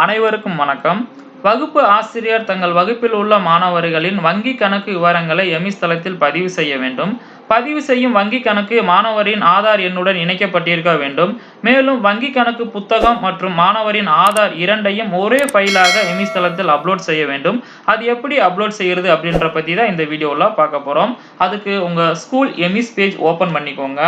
அனைவருக்கும் வணக்கம். வகுப்பு ஆசிரியர் தங்கள் வகுப்பில் உள்ள மாணவர்களின் வங்கி கணக்கு விவரங்களை எமிஸ் தளத்தில் பதிவு செய்ய வேண்டும். பதிவு செய்யும் வங்கி கணக்கு மாணவரின் ஆதார் எண்ணுடன் இணைக்கப்பட்டிருக்க வேண்டும். மேலும் வங்கி கணக்கு புத்தகம் மற்றும் மாணவரின் ஆதார் இரண்டையும் ஒரே ஃபைலாக எமிஸ் தளத்தில் அப்லோட் செய்ய வேண்டும். அது எப்படி அப்லோட் செய்கிறது அப்படின்ற பற்றி தான் இந்த வீடியோவில் பார்க்க போகிறோம் அதுக்கு உங்கள் ஸ்கூல் எமிஸ் பேஜ் ஓப்பன் பண்ணிக்கோங்க.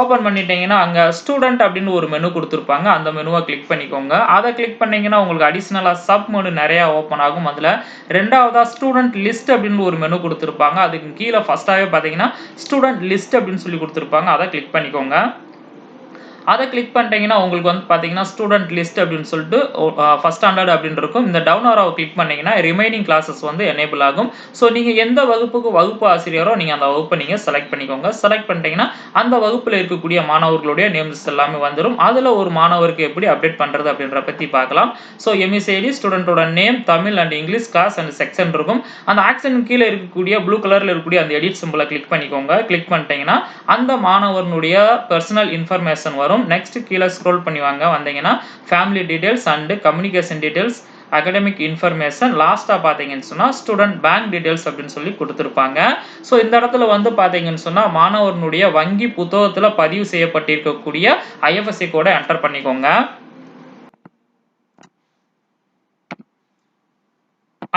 ஓப்பன் பண்ணிட்டீங்கன்னா அங்கே ஸ்டூடெண்ட் அப்படின்னு ஒரு மெனு கொடுத்துருப்பாங்க. அந்த மெனுவை கிளிக் பண்ணிக்கோங்க. அதை கிளிக் பண்ணீங்கன்னா உங்களுக்கு அடிஷ்னலாக சப் மெனு நிறையா ஓப்பன் ஆகும். அதில் ரெண்டாவதாக ஸ்டூடெண்ட் லிஸ்ட் அப்படின்னு ஒரு மெனு கொடுத்துருப்பாங்க. அதுக்கு கீழே ஃபஸ்ட்டாகவே பார்த்தீங்கன்னா ஸ்டூடெண்ட் லிஸ்ட் அப்படின்னு சொல்லி கொடுத்துருப்பாங்க. அதை கிளிக் பண்ணிக்கோங்க. அதை கிளிக் பண்ணிட்டீங்கன்னா உங்களுக்கு வந்து பார்த்தீங்கன்னா ஸ்டூடெண்ட் லிஸ்ட் அப்படின்னு சொல்லிட்டு ஃபஸ்ட் ஸ்டாண்டர்ட் அப்படின்னு இருக்கும். இந்த டவுன் ஆராவை கிளிக் பண்ணிங்கன்னா ரிமைனிங் கிளாஸஸ் வந்து எனேபிள் ஆகும். ஸோ நீங்கள் எந்த வகுப்புக்கு வகுப்பு ஆசிரியரோ நீங்கள் அந்த வகுப்பை நீங்கள் செலக்ட் பண்ணிக்கோங்க. செலக்ட் பண்ணிட்டீங்கன்னா அந்த வகுப்பில் இருக்கக்கூடிய மாணவர்களுடைய நேம்ஸ் எல்லாமே வந்துடும் அதில் ஒரு மாணவருக்கு எப்படி அப்டேட் பண்ணுறது அப்படின்ற பற்றி பார்க்கலாம். So EMIS ID ஸ்டூடெண்ட்டோட name Tamil and English class and section இருக்கும். அந்த ஆக்ஷன் கீழே இருக்கக்கூடிய ப்ளூ கலரில் இருக்கக்கூடிய அந்த எடிட் சிம்பிளை கிளிக் பண்ணிக்கோங்க. கிளிக் பண்ணிட்டீங்கன்னா அந்த மாணவனுடைய பர்சனல் இன்ஃபர்மேஷன் வரும். நெக்ஸ்ட் கீழே ஸ்க்ரோல் பண்ணி வாங்க. வந்தீங்கன்னா family details and communication details academic information லாஸ்ட்டாக பார்த்தீங்கன்னு சொன்னால் ஸ்டூடெண்ட் பேங்க் டீடைல்ஸ் அப்படின்னு சொல்லி கொடுத்துருப்பாங்க. ஸோ இந்த இடத்துல வந்து பார்த்தீங்கன்னு சொன்னால் மாணவனுடைய வங்கி புத்தகத்தில் பதிவு செய்யப்பட்டிருக்கக்கூடிய ஐஎஃப்எஸ்சி கோடை என்டர் பண்ணிக்கோங்க.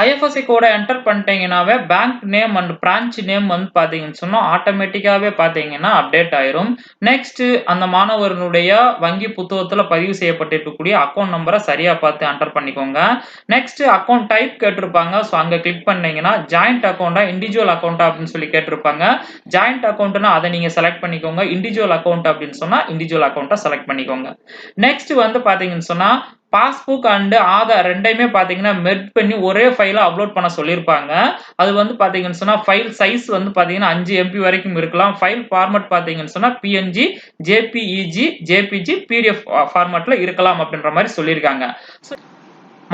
ஐஎஃப்எஸ்சி கோடை enter பண்ணிட்டீங்கன்னாவே bank name and branch name வந்து பார்த்தீங்கன்னு சொன்னால் ஆட்டோமேட்டிக்காகவே பார்த்தீங்கன்னா அப்டேட் ஆயிரும். நெக்ஸ்ட் அந்த மாணவர்களுடைய வங்கி புத்தகத்தில் பதிவு செய்யப்பட்டிருக்கக்கூடிய அக்கௌண்ட் நம்பரை சரியாக பார்த்து என்டர் பண்ணிக்கோங்க. நெக்ஸ்ட் அக்கௌண்ட் டைப் கேட்டிருப்பாங்க. ஸோ அங்கே கிளிக் பண்ணீங்கன்னா ஜாயிண்ட் அக்கௌண்ட்டா இண்டிவிஜுவல் அக்கௌண்ட்டா அப்படின்னு சொல்லி கேட்டிருப்பாங்க. ஜாயிண்ட் அக்கௌண்ட்னா அதை நீங்கள் செலக்ட் பண்ணிக்கோங்க. இண்டிவிஜுவல் அக்கௌண்ட் அப்படின்னு சொன்னால் இண்டிவிஜுவல் அக்கௌண்ட்டை செலக்ட் பண்ணிக்கோங்க. நெக்ஸ்ட் வந்து பார்த்தீங்கன்னு சொன்னால் பாஸ்புக் அண்டு ஆதார் ரெண்டையுமே பார்த்தீங்கன்னா மெர்ட் பண்ணி ஒரே ஃபைலாக அப்லோட் பண்ண சொல்லியிருப்பாங்க. அது வந்து பார்த்தீங்கன்னு சொன்னால் ஃபைல் சைஸ் வந்து பார்த்தீங்கன்னா அஞ்சு எம்பி வரைக்கும் இருக்கலாம். ஃபைல் ஃபார்மட் பார்த்தீங்கன்னு சொன்னால் பிஎன்ஜி ஜேபிஇஜி ஜேபிஜி பிடிஎஃப் ஃபார்மட்டில் இருக்கலாம் அப்படின்ற மாதிரி சொல்லியிருக்காங்க.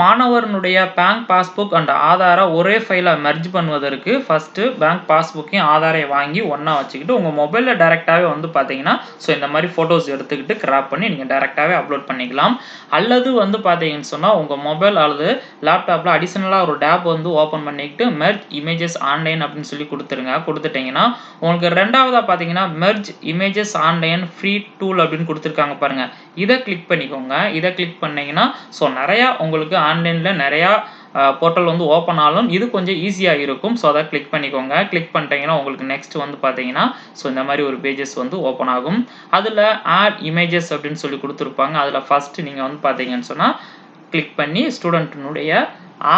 மாணவர்னுடைய பேங்க் பாஸ்புக் அண்ட் ஆதாரை ஒரே ஃபைலாக மெர்ஜ் பண்ணுவதற்கு ஃபஸ்ட்டு பேங்க் பாஸ்புக்கையும் ஆதாரை வாங்கி ஒன்றா வச்சுக்கிட்டு உங்கள் மொபைலில் டேரெக்டாகவே வந்து பார்த்தீங்கன்னா ஸோ இந்த மாதிரி ஃபோட்டோஸ் எடுத்துக்கிட்டு கிராப் பண்ணி நீங்கள் டேரெக்டாகவே அப்லோட் பண்ணிக்கலாம். அல்லது வந்து பார்த்தீங்கன்னு சொன்னால் உங்கள் மொபைல் அல்லது லேப்டாப்பில் அடிஷ்னலாக ஒரு டேப் வந்து ஓப்பன் பண்ணிக்கிட்டு மெர்ஜ் இமேஜஸ் ஆன்லைன் அப்படின்னு சொல்லி கொடுத்துருங்க. கொடுத்துட்டிங்கன்னா உங்களுக்கு ரெண்டாவதாக பார்த்தீங்கன்னா merge images online free tool அப்படின்னு கொடுத்துருக்காங்க பாருங்கள் இதை கிளிக் பண்ணிக்கோங்க. இதை கிளிக் பண்ணிங்கன்னா ஸோ நிறையா உங்களுக்கு ஆன்லைனில் நிறையா போர்ட்டல் வந்து ஓப்பன் ஆகும் இது கொஞ்சம் ஈஸியாக இருக்கும். ஸோ அதை கிளிக் பண்ணிக்கோங்க. கிளிக் பண்ணிட்டீங்கன்னா உங்களுக்கு நெக்ஸ்ட் வந்து பார்த்தீங்கன்னா ஸோ இந்த மாதிரி ஒரு பேஜஸ் வந்து ஓப்பன் ஆகும். அதில் ஆட் இமேஜஸ் அப்படின்னு சொல்லி கொடுத்துருப்பாங்க. அதில் ஃபஸ்ட்டு நீங்கள் வந்து பார்த்தீங்கன்னு சொன்னால் கிளிக் பண்ணி ஸ்டூடெண்ட்டினுடைய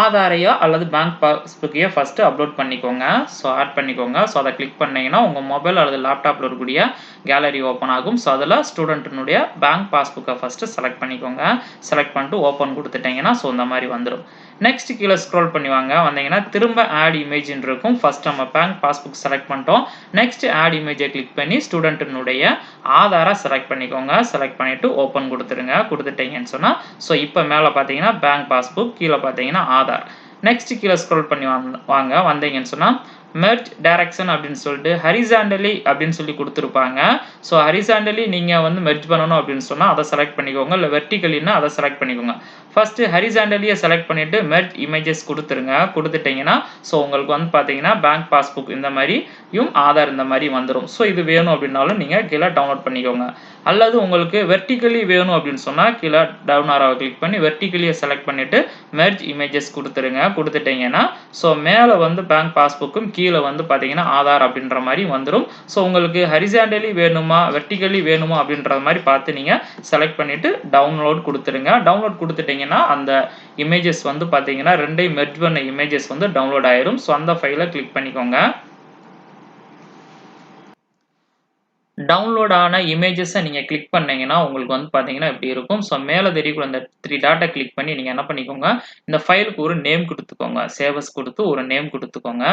ஆதாரையோ அல்லது பேங்க் பாஸ்புக்கையோ ஃபஸ்ட்டு அப்லோட் பண்ணிக்கோங்க. ஸோ ஆட் பண்ணிக்கோங்க. ஸோ அதை கிளிக் பண்ணிங்கன்னா உங்கள் மொபைல் அல்லது லேப்டாப்பில் இருக்கக்கூடிய கேலரி ஓப்பன் ஆகும். ஸோ அதில் ஸ்டூடெண்ட்டினுடைய பேங்க் பாஸ்புக்கை ஃபஸ்ட்டு செலக்ட் பண்ணிக்கோங்க. செலக்ட் பண்ணிட்டு ஓப்பன் கொடுத்துட்டிங்கன்னா ஸோ இந்த மாதிரி வந்துடும் நெக்ஸ்ட் கீழே ஸ்க்ரோல் பண்ணி வாங்க. வந்தீங்கன்னா திரும்ப ஆட் இமேஜ்னு இருக்கும். ஃபர்ஸ்ட் நம்ம பேங்க் பாஸ்புக் செலக்ட் பண்ணிட்டோம். நெக்ஸ்ட் ஆட் இமேஜை கிளிக் பண்ணி ஸ்டூடெண்ட்டினுடைய ஆதாரை செலக்ட் பண்ணிக்கோங்க. செலக்ட் பண்ணிவிட்டு ஓப்பன் கொடுத்துருங்க. கொடுத்துட்டீங்கன்னு சொன்னால் ஸோ இப்போ மேலே பார்த்தீங்கன்னா பேங்க் பாஸ்புக் கீழே பார்த்தீங்கன்னா ஆதார். நெக்ஸ்ட் கீழே ஸ்க்ரோல் பண்ணி வாங்க. வந்தீங்கன்னு சொன்னால் மெர்ஜ் டைரக்ஷன் அப்படின்னு சொல்லிட்டு ஹரிசாண்டலி அப்படின்னு சொல்லி கொடுத்துருப்பாங்க. ஸோ ஹரிசாண்டலி நீங்கள் வந்து மெர்ஜ் பண்ணணும் அப்படின்னு சொன்னால் அதை செலக்ட் பண்ணிக்கோங்க. இல்லை வெர்டிகலின்னா அதை செலக்ட் பண்ணிக்கோங்க. ஃபஸ்ட்டு ஹரிசாண்டலியை செலக்ட் பண்ணிவிட்டு மெர்ஜ் இமேஜஸ் கொடுத்துருங்க. கொடுத்துட்டிங்கன்னா ஸோ உங்களுக்கு வந்து பார்த்தீங்கன்னா பேங்க் பாஸ்புக் இந்த மாதிரியும் ஆதார் இந்த மாதிரி வந்துடும் ஸோ இது வேணும் அப்படின்னாலும் நீங்கள் கீழே டவுன்லோட் பண்ணிக்கோங்க. அல்லது உங்களுக்கு வெர்டிகலி வேணும் அப்படின்னு சொன்னால் கீழே டவுன் ஆராவை கிளிக் பண்ணி வெர்டிகலியை செலக்ட் பண்ணிவிட்டு மெர்ஜ் இமேஜஸ் கொடுத்துருங்க. கொடுத்துட்டிங்கன்னா ஸோ மேலே வந்து பேங்க் பாஸ்புக்கும் கீழே வந்து பார்த்தீங்கன்னா ஆதார் அப்படின்ற மாதிரி வந்துடும் ஸோ உங்களுக்கு ஹரிசாண்டலி வேணுமா வெர்டிகலி வேணுமா அப்படின்ற மாதிரி பார்த்து நீங்கள் செலக்ட் பண்ணிவிட்டு டவுன்லோட் கொடுத்துருங்க டவுன்லோட் கொடுத்துட்டிங்கன்னா அந்த இமேஜஸ் வந்து பார்த்தீங்கன்னா ரெண்டையும் மெர்ஜ் பண்ண இமேஜஸ் வந்து டவுன்லோட் ஆயிரும். ஸோ அந்த ஃபைலை கிளிக் பண்ணிக்கோங்க. டவுன்லோட் ஆன இமேஜஸை நீங்கள் கிளிக் பண்ணீங்கன்னா உங்களுக்கு வந்து பார்த்தீங்கன்னா இப்படி இருக்கும். ஸோ மேலே தெரியக்கூட அந்த த்ரீ டாட்டை கிளிக் பண்ணி நீங்கள் என்ன பண்ணிக்கோங்க இந்த ஃபைலுக்கு ஒரு நேம் கொடுத்துக்கோங்க. சேவஸ் கொடுத்து ஒரு நேம் கொடுத்துக்கோங்க.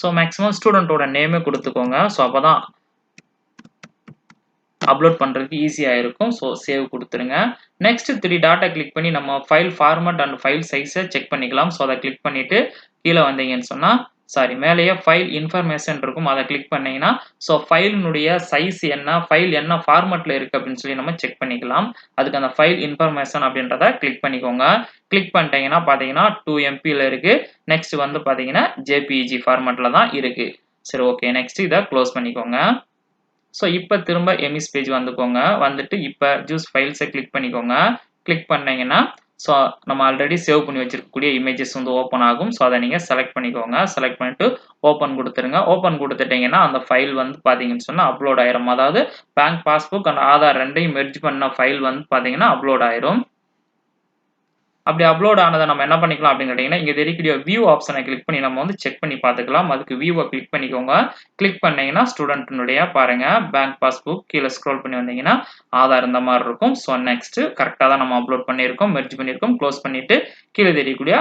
ஸோ மேக்ஸிமம் ஸ்டூடெண்ட்டோட நேமே கொடுத்துக்கோங்க. ஸோ அப்போ தான் அப்லோட் பண்ணுறதுக்கு ஈஸியாக இருக்கும் ஸோ சேவ் கொடுத்துருங்க. நெக்ஸ்ட் த்ரீ டாட்டா கிளிக் பண்ணி நம்ம ஃபைல் ஃபார்மட் அண்ட் ஃபைல் சைஸை செக் பண்ணிக்கலாம். ஸோ அதை கிளிக் பண்ணிவிட்டு கீழே வந்தீங்கன்னு சொன்னால் சாரி மேலேயே ஃபைல் இன்ஃபர்மேஷன் இருக்கும். அதை கிளிக் பண்ணிங்கன்னா ஸோ ஃபைலினுடைய சைஸ் என்ன ஃபைல் என்ன ஃபார்மேட்டில் இருக்குது அப்படின்னு சொல்லி நம்ம செக் பண்ணிக்கலாம். அதுக்கு அந்த ஃபைல் இன்ஃபர்மேஷன் அப்படின்றத கிளிக் பண்ணிக்கோங்க. கிளிக் பண்ணிட்டீங்கன்னா பார்த்தீங்கன்னா டூ எம்பியில் இருக்குது நெக்ஸ்ட் வந்து பார்த்தீங்கன்னா ஜேபிஇஜி ஃபார்மேட்டில் தான் இருக்குது சரி ஓகே நெக்ஸ்ட் இதை க்ளோஸ் பண்ணிக்கோங்க. ஸோ இப்போ திரும்ப எமிஸ் பேஜ் வந்துக்கோங்க. வந்துட்டு இப்போ ஜூஸ் ஃபைல்ஸை கிளிக் பண்ணிக்கோங்க. கிளிக் பண்ணிங்கன்னா ஸோ நம்ம ஆல்ரெடி சேவ் பண்ணி வச்சிருக்கக்கூடிய இமேஜஸ் வந்து ஓப்பன் ஆகும். ஸோ அதை நீங்கள் செலக்ட் பண்ணிக்கோங்க. செலக்ட் பண்ணிட்டு ஓப்பன் கொடுத்துருங்க. ஓப்பன் கொடுத்துட்டீங்கன்னா அந்த ஃபைல் வந்து பார்த்தீங்கன்னு சொன்னால் அப்லோட் ஆயிரும். அதாவது பேங்க் பாஸ்புக் அண்ட் ஆதார் ரெண்டையும் மெர்ஜ் பண்ண ஃபைல் வந்து பார்த்தீங்கன்னா அப்லோட் ஆயிரும். அப்படி அப்லோட் ஆனதை நம்ம என்ன பண்ணிக்கலாம் அப்படின்னு கேட்டிங்கன்னா இங்கே தெரியக்கூடிய வியூ ஆப்ஷனை கிளிக் பண்ணி நம்ம வந்து செக் பண்ணி பார்த்துக்கலாம். அதுக்கு வியூவை கிளிக் பண்ணிக்கோங்க. கிளிக் பண்ணிங்கன்னா ஸ்டூடெண்ட்டினுடைய பாருங்கள் பேங்க் பாஸ்புக் கீழே ஸ்க்ரோல் பண்ணி வந்தீங்கன்னா ஆதார் இந்த மாதிரி இருக்கும். ஸோ நெக்ஸ்ட் கரெக்டாக தான் நம்ம அப்லோட் பண்ணியிருக்கோம் மெர்ஜ் பண்ணியிருக்கோம் க்ளோஸ் பண்ணிட்டு கீழே தெரியக்கூடிய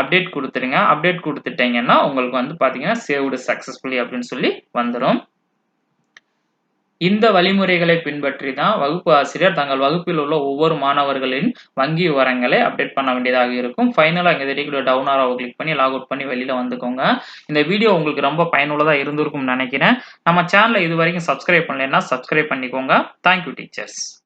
அப்டேட் கொடுத்துருங்க. அப்டேட் கொடுத்துட்டீங்கன்னா உங்களுக்கு வந்து பார்த்தீங்கன்னா சேவ்டு சக்ஸஸ்ஃபுல்லி அப்படின்னு சொல்லி வந்துடும் இந்த வழிமுறைகளை பின்பற்றி தான் வகுப்பு ஆசிரியர் தங்கள் வகுப்பில் உள்ள ஒவ்வொரு மாணவர்களின் வங்கி விவரங்களை அப்டேட் பண்ண வேண்டியதாக இருக்கும். ஃபைனலாக இங்கே தெரியக்கூடிய டவுன் ஆரோவை கிளிக் பண்ணி லாக் அவுட் பண்ணி வெளியில் வந்துக்கோங்க. இந்த வீடியோ உங்களுக்கு ரொம்ப பயனுள்ளதாக இருந்திருக்கும்னு நினைக்கிறேன். நம்ம சேனலை இது வரைக்கும் சப்ஸ்கிரைப் பண்ணலைன்னா சப்ஸ்கிரைப் பண்ணிக்கோங்க. Thank you teachers